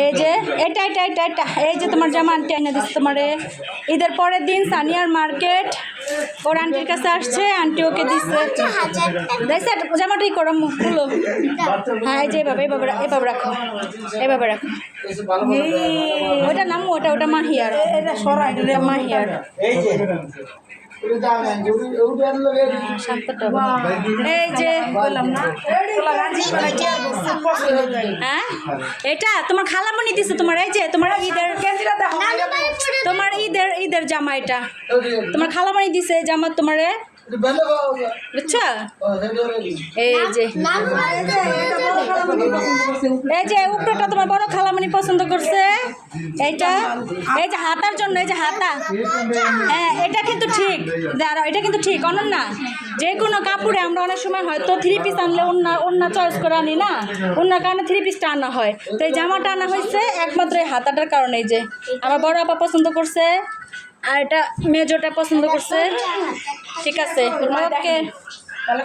এই যে এটা এটা এটা এটা এই যে তোমার জামা আন্টি এনে দিচ্ছে তোমারে ঈদের পরের দিন সানিয়ার মার্কেট ওর আন্টির কাছে আসছে আন্টি ওকে দিচ্ছে। দেখছে জামাটাই করো খুলো হ্যাঁ এই যে এভাবে এভাবে এভাবে রাখো এভাবে রাখো। ওটা নাম ওটা ওটা মাহিয়ার। এটা মাহিয়ার। এই যে ওটা দাম আছে ওটা ওটা লগে শান্তটা এই যে বললাম না। হ্যাঁ এটা তোমার খালামণি দিছে তোমার এই যে তোমার ঈদের তোমার ঈদের ঈদের জামা এটা। তোমার খালামণি দিছে এই জামা তোমারে। বুঝছ? এই যে। এই যে উপরটা তোমার বড় খালামণি পছন্দ করছে। এইটা, এই যে হাতার জন্য, এই যে হাতা। হ্যাঁ এটা কিন্তু ঠিক। দাঁড়াও, এটা কিন্তু ঠিক, অনন্য। যে কোনো কাপড়ে আমরা অনেক সময় হয়তো থ্রি পিস আনলে অন্য অন্য চয়েস করে আনি না? অন্য কারণে থ্রি পিসটা আনা হয়। তো এই জামাটা আনা হয়েছে একমাত্র এই হাতাটার কারণে যে। আমার বড় আপা পছন্দ করছে, আর এটা মেজোটা পছন্দ করছে। ঠিক আছে, ওকে।